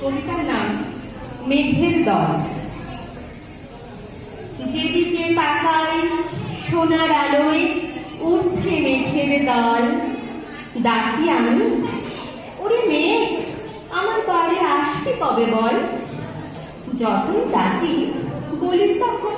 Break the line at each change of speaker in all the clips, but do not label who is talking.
কবিতার নাম, মেঘের দল। যেদিকে তাকাই সোনার আলোয় উঠছে মেঘের দল, ডাকি আমি, ওরে মেয়ে আমার দলে আসবি কবে বল? যতই ডাকি, বলিস তখন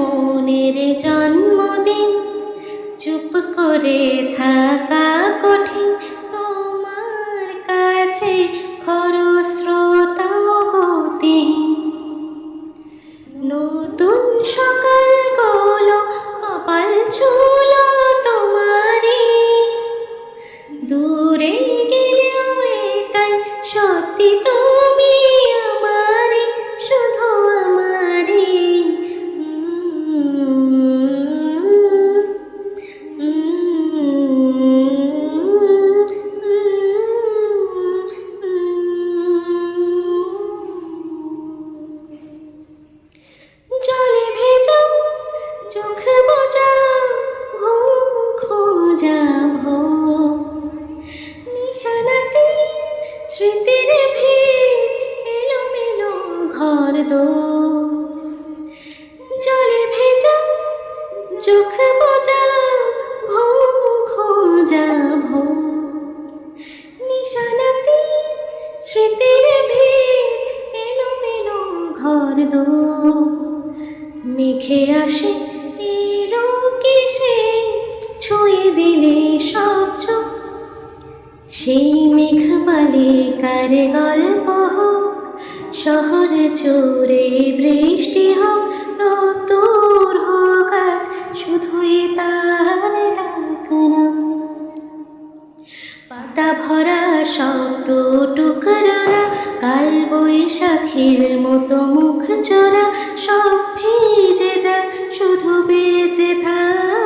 কেমনের জন্মদিন। চুপ করে থাকা কঠিন। তোমার কাছে খরস্রোতা গতিহীন নতুন সকাল গলো কপাল ছুলো ঘর দো জলে ভেজা চোখ বোঝা, ঘুম খোঁজাবো নিশানাতে স্মৃতির ভিড় এলো মেলো ঘর দো মেঘে আসে এলো কিসে, ছুঁয়ে দিলে সব সেই মেঘ বালিকার গল্প হোক শহর চোরে বৃষ্টি হোক নতুর হোক আজ, শুধুই তার পাতা ভরা শব্দ টুকরা কাল বৈশাখীর মতো মুখ চোরা, সব ভিজে যাক শুধু বেজে থাক